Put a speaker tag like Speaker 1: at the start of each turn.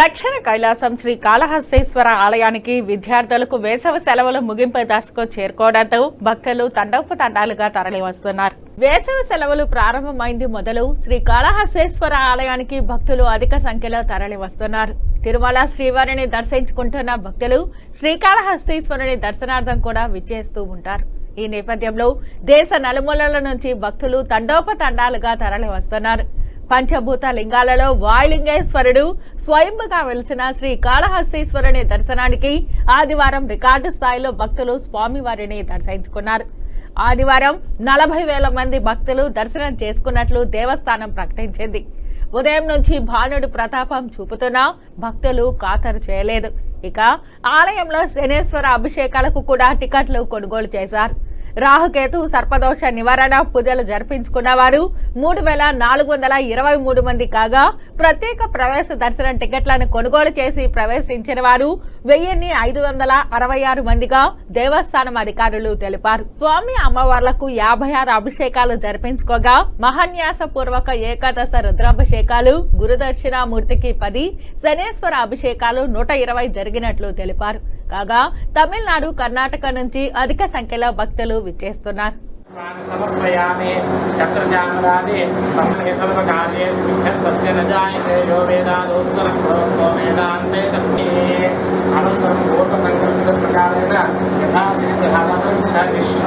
Speaker 1: దక్షిణ కైలాసం శ్రీ కాళహస్తేశ్వర ఆలయానికి విద్యార్థులకు వేసవి సెలవులు ముగింపు దశకు చేరుకోవడంతో భక్తులు తండోపతండాలుగా తరలి వస్తున్నారు వేసవి సెలవులు ప్రారంభమైంది మొదలు శ్రీ కాళహస్తేశ్వర ఆలయానికి భక్తులు అధిక సంఖ్యలో తరలి వస్తున్నారు తిరుమల శ్రీవారిని దర్శించుకుంటున్న భక్తులు శ్రీకాళహస్తీశ్వరుని దర్శనార్థం కూడా విచ్చేస్తూ ఉంటారు. ఈ నేపథ్యంలో దేశ నలుమూలల నుంచి భక్తులు తండోపతండాలుగా తరలి వస్తున్నారు పంచభూత లింగాలలో వాయులింగేశ్వరుడు స్వయంగా వెలిసిన శ్రీ కాళహస్తీశ్వరుని దర్శనానికి ఆదివారం రికార్డు స్థాయిలో భక్తులు స్వామివారిని దర్శించుకున్నారు. ఆదివారం నలభై వేల మంది భక్తులు దర్శనం చేసుకున్నట్లు దేవస్థానం ప్రకటించింది. ఉదయం నుంచి భానుడు ప్రతాపం చూపుతున్నా భక్తులు ఖాతరు చేయలేదు. ఇక ఆలయంలో శనేశ్వర అభిషేకాలకు కూడా టికెట్లు కొనుగోలు చేశారు. రాహుకేతు సర్పదోష నివారణ పూజలు జరిపించుకున్న వారు మూడు వేల నాలుగు వందల ఇరవై మూడు మంది కాగా ప్రత్యేక ప్రవేశ దర్శనం టికెట్లను కొనుగోలు చేసి ప్రవేశించిన వారు వెయ్యిన్ని ఐదు వందల అరవై ఆరు మందిగా దేవస్థానం అధికారులు తెలిపారు. స్వామి అమ్మవార్లకు యాభై ఆరు అభిషేకాలు జరిపించుకోగా మహాన్యాస పూర్వక ఏకాదశ రుద్రాభిషేకాలు గురుదక్షిణామూర్తికి పది శనేశ్వర అభిషేకాలు నూట ఇరవై జరిగినట్లు తెలిపారు. కాగా తమిళనాడు కర్ణాటక నుంచి అధిక సంఖ్యలో భక్తులు విచ్చేస్తున్నారు.
Speaker 2: సమర్పయామి చత్రచామరాది న జాయతే యో వేదాంతే అనంతరం పూర్వ సంకల్పిత ప్రకారేణ యథా విష్ణు.